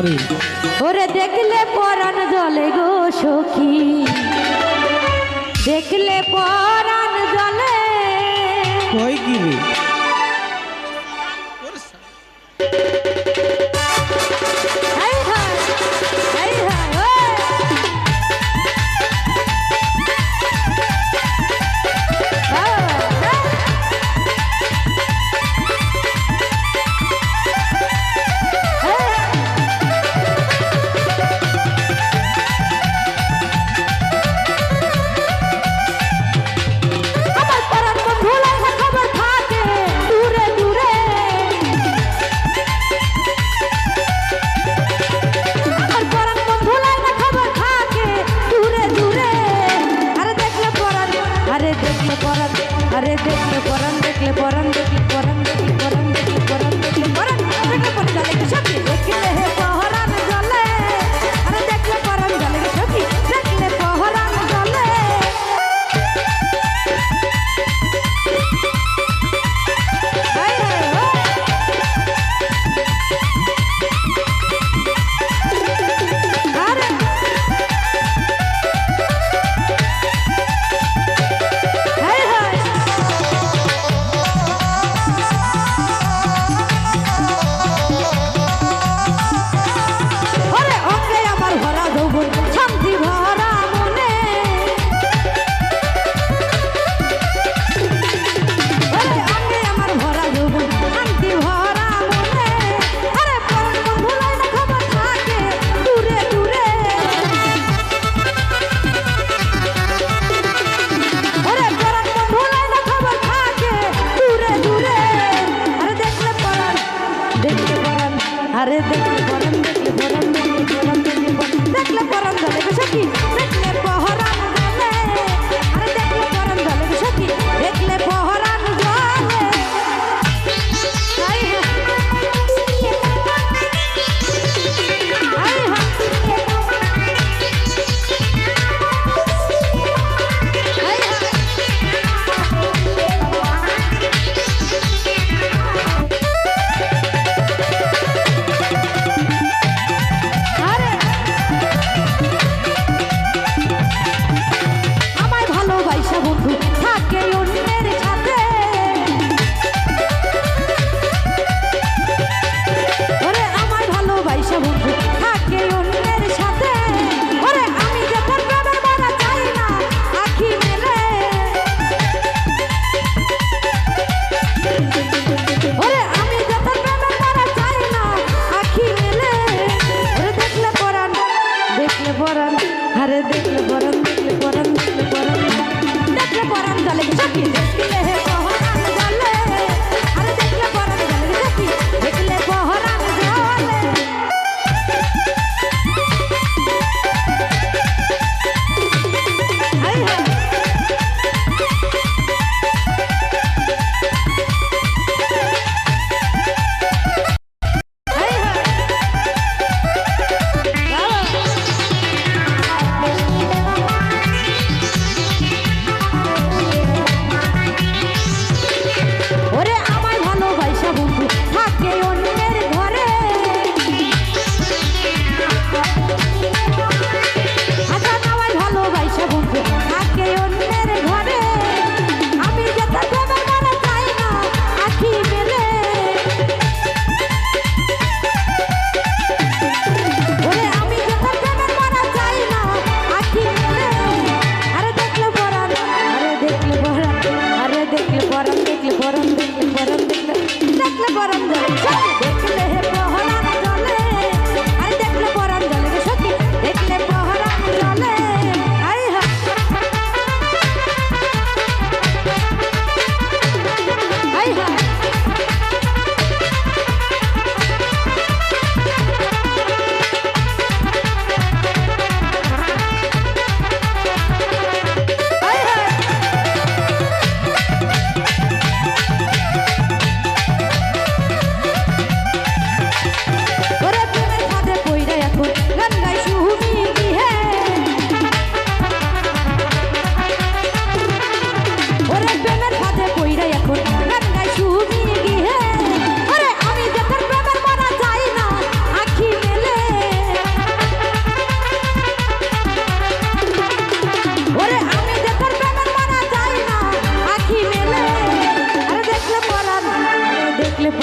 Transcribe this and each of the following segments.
আরে ওরে দেখলে পরাণ জলে গো সখী। দেখলে পরাণ জলে। কয় কি রে আরে দেখলে গরম দেখলে গরম দেখলে গরম দেখলে গরম জলে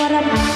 দেখলে